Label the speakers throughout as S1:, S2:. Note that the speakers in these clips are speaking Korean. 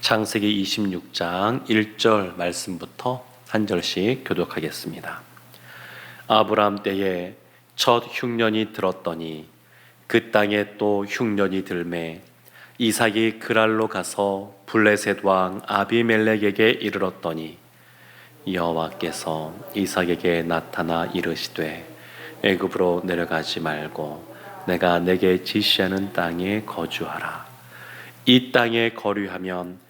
S1: 창세기 26장 1절 말씀부터 한 절씩 교독하겠습니다. 아브라함 때에 첫 흉년이 들었더니 그 땅에 또 흉년이 들매 이삭이 그랄로 가서 블레셋 왕 아비멜렉에게 이르렀더니 여호와께서 이삭에게 나타나 이르시되 애굽으로 내려가지 말고 내가 내게 지시하는 땅에 거주하라 이 땅에 거류하면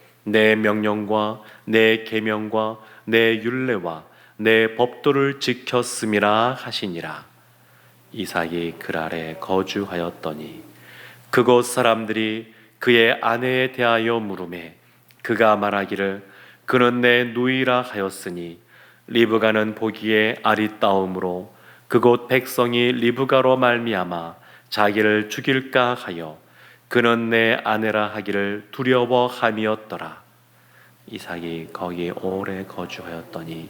S1: 내 명령과 내 계명과 내 율례와 내 법도를 지켰음이라 하시니라. 이삭이 그 아래 거주하였더니 그곳 사람들이 그의 아내에 대하여 물음에 그가 말하기를 그는 내 누이라 하였으니 리브가는 보기에 아리따움으로 그곳 백성이 리브가로 말미암아 자기를 죽일까 하여 그는 내 아내라 하기를 두려워함이었더라. 이삭이 거기 오래 거주하였더니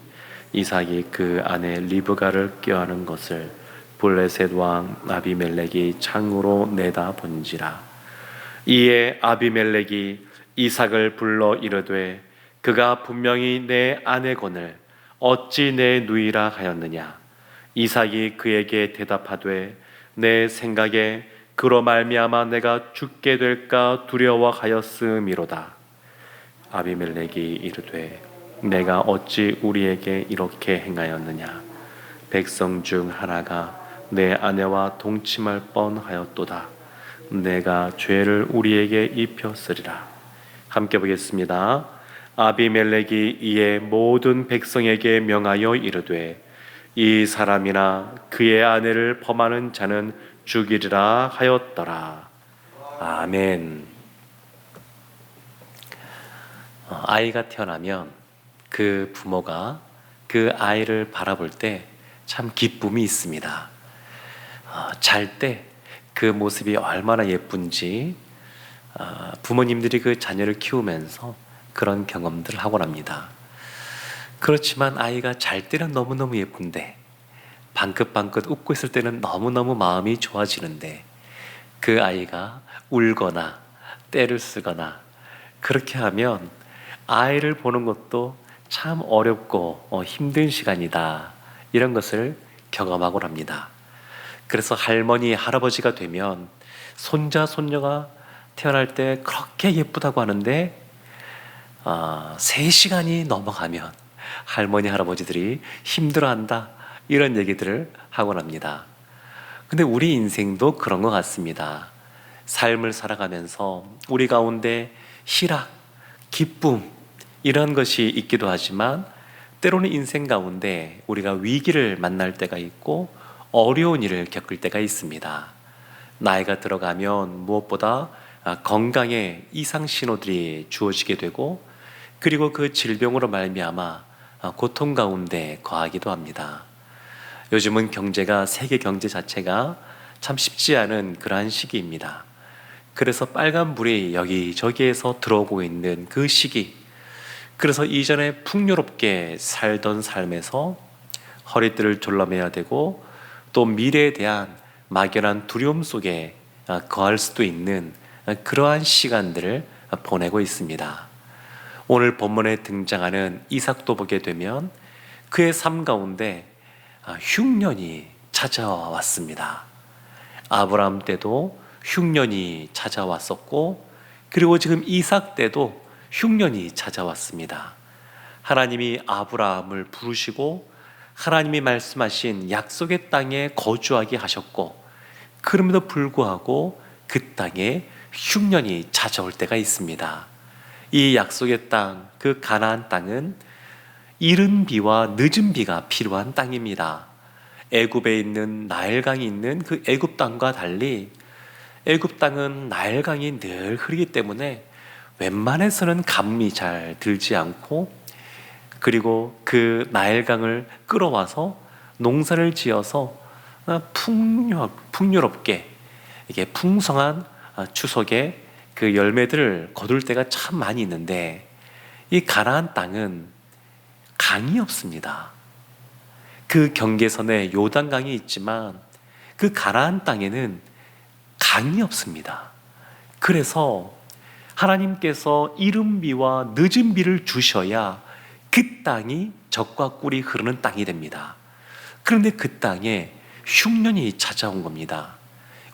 S1: 이삭이 그 아내 리브가를 껴안은 것을 블레셋 왕 아비멜렉이 창으로 내다 본지라. 이에 아비멜렉이 이삭을 불러 이르되 그가 분명히 내 아내건을 어찌 내 누이라 하였느냐 이삭이 그에게 대답하되 내 생각에 그로 말미암아 내가 죽게 될까 두려워하였음이로다. 아비멜렉이 이르되 내가 어찌 우리에게 이렇게 행하였느냐? 백성 중 하나가 내 아내와 동침할 뻔하였도다. 내가 죄를 우리에게 입혔으리라. 함께 보겠습니다. 아비멜렉이 이에 모든 백성에게 명하여 이르되 이 사람이나 그의 아내를 범하는 자는 죽이리라 하였더라. 아멘. 어, 아이가 태어나면 그 부모가 그 아이를 바라볼 때 참 기쁨이 있습니다. 어, 잘때 그 모습이 얼마나 예쁜지 어, 부모님들이 그 자녀를 키우면서 그런 경험들을 하곤 합니다. 그렇지만 아이가 잘 때는 너무너무 예쁜데 방긋방긋 웃고 있을 때는 너무너무 마음이 좋아지는데 그 아이가 울거나 때를 쓰거나 그렇게 하면 아이를 보는 것도 참 어렵고 어, 힘든 시간이다. 이런 것을 경험하곤 합니다. 그래서 할머니, 할아버지가 되면 손자, 손녀가 태어날 때 그렇게 예쁘다고 하는데 어, 3시간이 넘어가면 할머니, 할아버지들이 힘들어한다. 이런 얘기들을 하곤 합니다. 근데 우리 인생도 그런 것 같습니다. 삶을 살아가면서 우리 가운데 희락, 기쁨, 이런 것이 있기도 하지만 때로는 인생 가운데 우리가 위기를 만날 때가 있고 어려운 일을 겪을 때가 있습니다. 나이가 들어가면 무엇보다 건강에 이상 신호들이 주어지게 되고 그리고 그 질병으로 말미암아 고통 가운데 거하기도 합니다. 요즘은 경제가 세계 경제 자체가 참 쉽지 않은 그러한 시기입니다. 그래서 빨간 불이 여기저기에서 들어오고 있는 그 시기. 그래서 이전에 풍요롭게 살던 삶에서 허리띠를 졸라매야 되고 또 미래에 대한 막연한 두려움 속에 거할 수도 있는 그러한 시간들을 보내고 있습니다. 오늘 본문에 등장하는 이삭도 보게 되면 그의 삶 가운데 아, 흉년이 찾아왔습니다. 아브라함 때도 흉년이 찾아왔었고 그리고 지금 이삭 때도 흉년이 찾아왔습니다. 하나님이 아브라함을 부르시고 하나님이 말씀하신 약속의 땅에 거주하게 하셨고 그럼에도 불구하고 그 땅에 흉년이 찾아올 때가 있습니다. 이 약속의 땅, 그 가나안 땅은 이른 비와 늦은 비가 필요한 땅입니다. 애굽에 있는 나일강이 있는 그 애굽 땅과 달리 애굽 땅은 나일강이 늘 흐르기 때문에 웬만해서는 감이 잘 들지 않고 그리고 그 나일강을 끌어와서 농사를 지어서 어, 풍요, 풍요롭게 이게 풍성한 어, 추석에 그 열매들을 거둘 때가 참 많이 있는데 이 가나안 땅은 강이 없습니다. 그 경계선에 요단강이 있지만 그 가나안 땅에는 강이 없습니다. 그래서 하나님께서 이른 비와 늦은 비를 주셔야 그 땅이 적과 꿀이 흐르는 땅이 됩니다. 그런데 그 땅에 흉년이 찾아온 겁니다.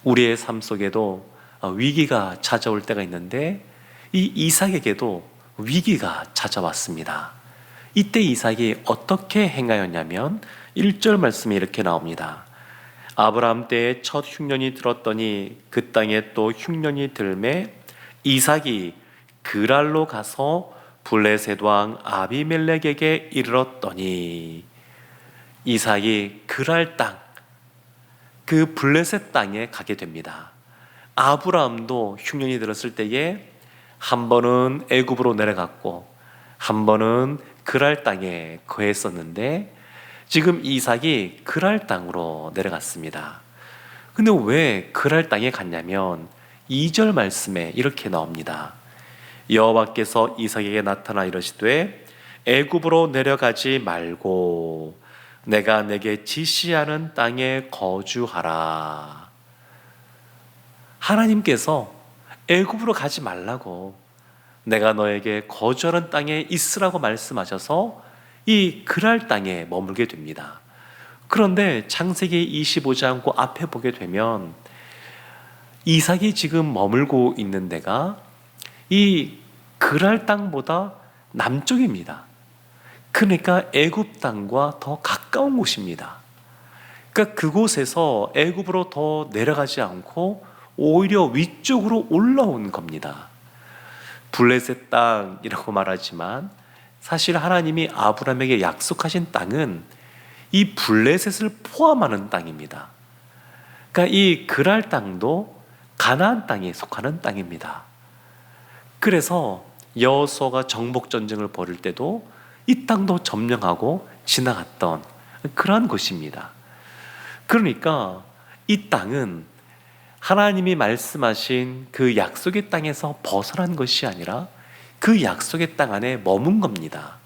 S1: 우리의 삶 속에도 어, 위기가 찾아올 때가 있는데 이 이삭에게도 위기가 찾아왔습니다. 이때 이삭이 어떻게 행하였냐면 1절 말씀에 이렇게 나옵니다. 아브라함 때에 첫 흉년이 들었더니 그 땅에 또 흉년이 들매 이삭이 그랄로 가서 블레셋 왕 아비멜렉에게 이르렀더니 이삭이 그랄 땅, 그 블레셋 땅에 가게 됩니다. 아브라함도 흉년이 들었을 때에 한 번은 애굽으로 내려갔고 한 번은 그랄 땅에 거했었는데 지금 이삭이 그랄 땅으로 내려갔습니다. 근데 왜 그랄 땅에 갔냐면 2절 말씀에 이렇게 나옵니다. 여호와께서 이삭에게 나타나 이르시되 애굽으로 내려가지 말고 내가 내게 지시하는 땅에 거주하라. 하나님께서 애굽으로 가지 말라고 내가 너에게 거주하는 땅에 있으라고 말씀하셔서 이 그랄 땅에 머물게 됩니다. 그런데 창세기 25장 그 앞에 보게 되면 이삭이 지금 머물고 있는 데가 이 그랄 땅보다 남쪽입니다. 그러니까 애굽 땅과 더 가까운 곳입니다. 그러니까 그곳에서 애굽으로 더 내려가지 않고 오히려 위쪽으로 올라온 겁니다. 블레셋 땅이라고 말하지만 사실 하나님이 아브라함에게 약속하신 땅은 이 블레셋을 포함하는 땅입니다. 그러니까 이 그랄 땅도 가나안 땅에 속하는 땅입니다. 그래서 여호수아가 정복 전쟁을 벌일 때도 이 땅도 점령하고 지나갔던 그러한 곳입니다. 그러니까 이 땅은 하나님이 말씀하신 그 약속의 땅에서 벗어난 것이 아니라 그 약속의 땅 안에 머문 겁니다.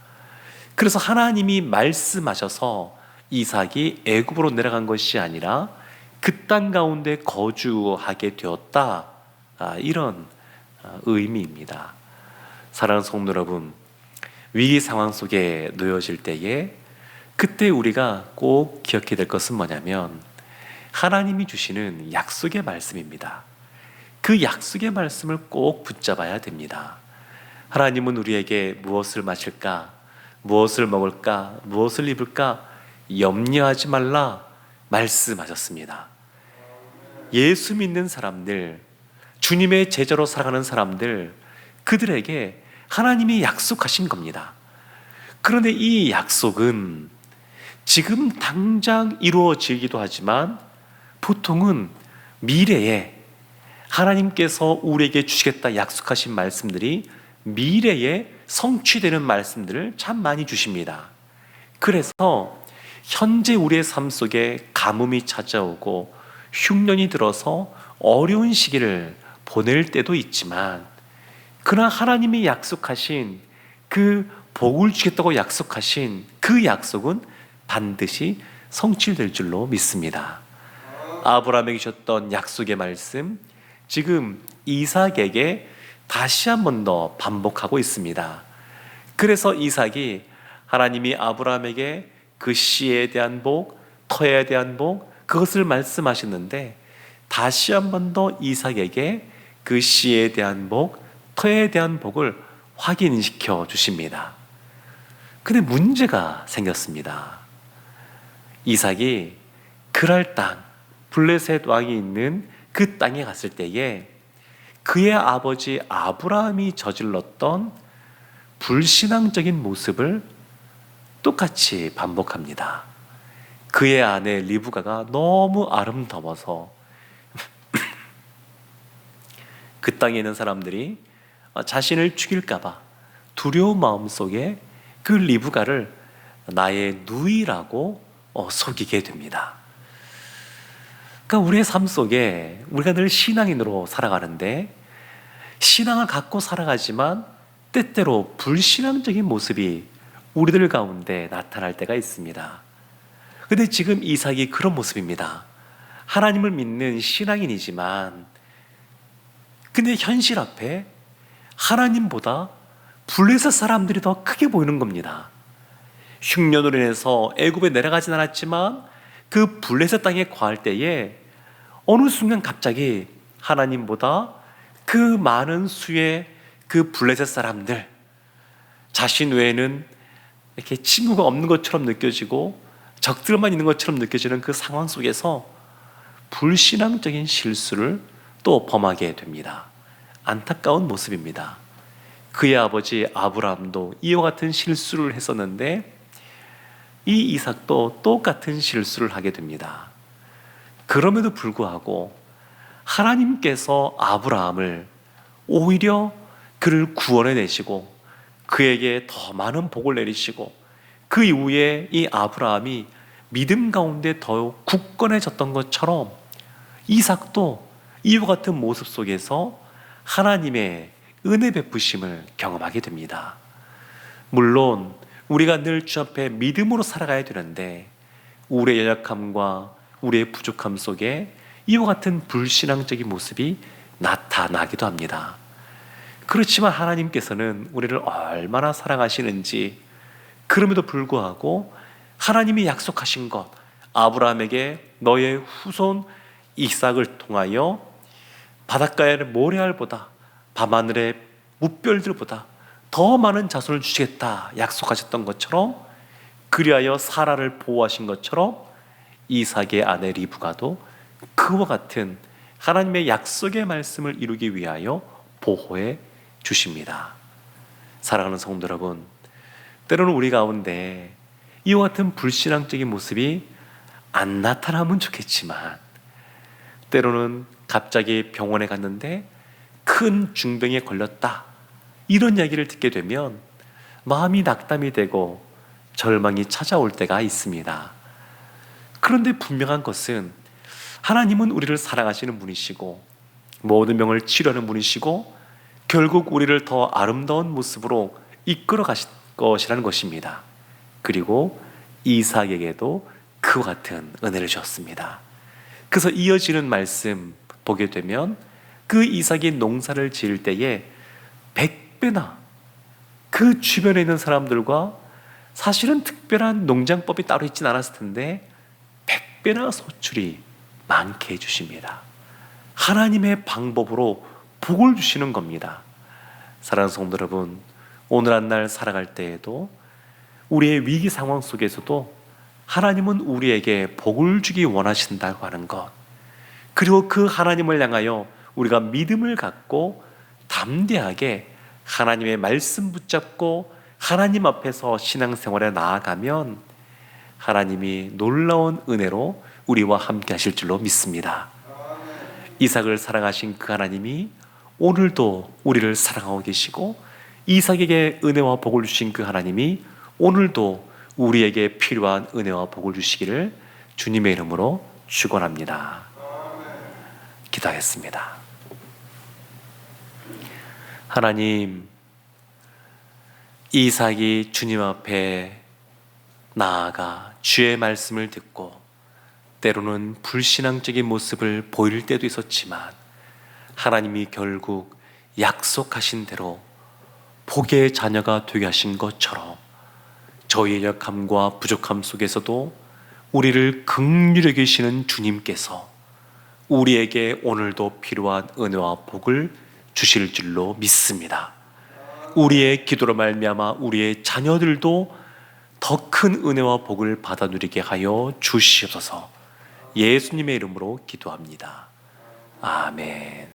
S1: 그래서 하나님이 말씀하셔서 이삭이 애굽으로 내려간 것이 아니라 그 땅 가운데 거주하게 되었다. 아, 이런 아, 의미입니다. 사랑하는 성도 여러분, 위기 상황 속에 놓여질 때에 그때 우리가 꼭 기억해야 될 것은 뭐냐면 하나님이 주시는 약속의 말씀입니다. 그 약속의 말씀을 꼭 붙잡아야 됩니다. 하나님은 우리에게 무엇을 마실까, 무엇을 먹을까, 무엇을 입을까 염려하지 말라 말씀하셨습니다. 예수 믿는 사람들, 주님의 제자로 살아가는 사람들, 그들에게 하나님이 약속하신 겁니다. 그런데 이 약속은 지금 당장 이루어지기도 하지만 보통은 미래에 하나님께서 우리에게 주시겠다 약속하신 말씀들이 미래에 성취되는 말씀들을 참 많이 주십니다. 그래서 현재 우리의 삶 속에 가뭄이 찾아오고 흉년이 들어서 어려운 시기를 보낼 때도 있지만 그러나 하나님이 약속하신 그 복을 주겠다고 약속하신 그 약속은 반드시 성취될 줄로 믿습니다. 아브라함에게 주셨던 약속의 말씀 지금 이삭에게 다시 한 번 더 반복하고 있습니다. 그래서 이삭이 하나님이 아브라함에게 그 씨에 대한 복, 터에 대한 복 그것을 말씀하셨는데 다시 한 번 더 이삭에게 그 씨에 대한 복, 터에 대한 복을 확인시켜 주십니다. 근데 문제가 생겼습니다. 이삭이 그랄 땅, 블레셋 왕이 있는 그 땅에 갔을 때에 그의 아버지 아브라함이 저질렀던 불신앙적인 모습을 똑같이 반복합니다. 그의 아내 리브가가 너무 아름다워서 그 땅에 있는 사람들이 어, 자신을 죽일까봐 두려운 마음 속에 그 리브가를 나의 누이라고 어, 속이게 됩니다. 그러니까 우리의 삶 속에 우리가 늘 신앙인으로 살아가는데 신앙을 갖고 살아가지만 때때로 불신앙적인 모습이 우리들 가운데 나타날 때가 있습니다. 근데 지금 이삭이 그런 모습입니다. 하나님을 믿는 신앙인이지만 근데 현실 앞에 하나님보다 블레셋 사람들이 더 크게 보이는 겁니다. 흉년으로 인해서 애굽에 내려가진 않았지만 그 블레셋 땅에 거할 때에 어느 순간 갑자기 하나님보다 그 많은 수의 그 블레셋 사람들 자신 외에는 이렇게 친구가 없는 것처럼 느껴지고 적들만 있는 것처럼 느껴지는 그 상황 속에서 불신앙적인 실수를 또 범하게 됩니다. 안타까운 모습입니다. 그의 아버지 아브라함도 이와 같은 실수를 했었는데 이 이삭도 똑같은 실수를 하게 됩니다. 그럼에도 불구하고 하나님께서 아브라함을 오히려 그를 구원해 내시고 그에게 더 많은 복을 내리시고 그 이후에 이 아브라함이 믿음 가운데 더욱 굳건해졌던 것처럼 이삭도 이와 같은 모습 속에서 하나님의 은혜 베푸심을 경험하게 됩니다. 물론 우리가 늘 주 앞에 믿음으로 살아가야 되는데 우리의 연약함과 우리의 부족함 속에 이와 같은 불신앙적인 모습이 나타나기도 합니다. 그렇지만 하나님께서는 우리를 얼마나 사랑하시는지 그럼에도 불구하고 하나님이 약속하신 것 아브라함에게 너의 후손 이삭을 통하여 바닷가의 모래알보다 밤하늘의 무별들보다 더 많은 자손을 주시겠다 약속하셨던 것처럼 그리하여 사라를 보호하신 것처럼 이삭의 아내 리브가도 그와 같은 하나님의 약속의 말씀을 이루기 위하여 보호해 주십니다. 사랑하는 성도 여러분, 때로는 우리 가운데 이와 같은 불신앙적인 모습이 안 나타나면 좋겠지만 때로는 갑자기 병원에 갔는데 큰 중병에 걸렸다. 이런 이야기를 듣게 되면 마음이 낙담이 되고 절망이 찾아올 때가 있습니다. 그런데 분명한 것은 하나님은 우리를 사랑하시는 분이시고 모든 병을 치료하는 분이시고 결국 우리를 더 아름다운 모습으로 이끌어 가실 것이라는 것입니다. 그리고 이삭에게도 그와 같은 은혜를 주었습니다. 그래서 이어지는 말씀 보게 되면 그 이삭이 농사를 지을 때에 백배나 그 주변에 있는 사람들과 사실은 특별한 농장법이 따로 있진 않았을 텐데 백배나 소출이 많게 해주십니다. 하나님의 방법으로 복을 주시는 겁니다. 사랑하는 성도 여러분, 오늘 한 날 살아갈 때에도 우리의 위기 상황 속에서도 하나님은 우리에게 복을 주기 원하신다고 하는 것. 그리고 그 하나님을 향하여 우리가 믿음을 갖고 담대하게 하나님의 말씀 붙잡고 하나님 앞에서 신앙생활에 나아가면 하나님이 놀라운 은혜로 우리와 함께 하실 줄로 믿습니다. 이삭을 사랑하신 그 하나님이 오늘도 우리를 사랑하고 계시고 이삭에게 은혜와 복을 주신 그 하나님이 오늘도 우리에게 필요한 은혜와 복을 주시기를 주님의 이름으로 축원합니다. 기도하겠습니다. 하나님, 이삭이 주님 앞에 나아가 주의 말씀을 듣고 때로는 불신앙적인 모습을 보일 때도 있었지만 하나님이 결국 약속하신 대로 복의 자녀가 되게 하신 것처럼 저희의 약함과 부족함 속에서도 우리를 극률히 계시는 주님께서 우리에게 오늘도 필요한 은혜와 복을 주실 줄로 믿습니다. 우리의 기도로 말미암아 우리의 자녀들도 더 큰 은혜와 복을 받아 누리게 하여 주시옵소서. 예수님의 이름으로 기도합니다. 아멘.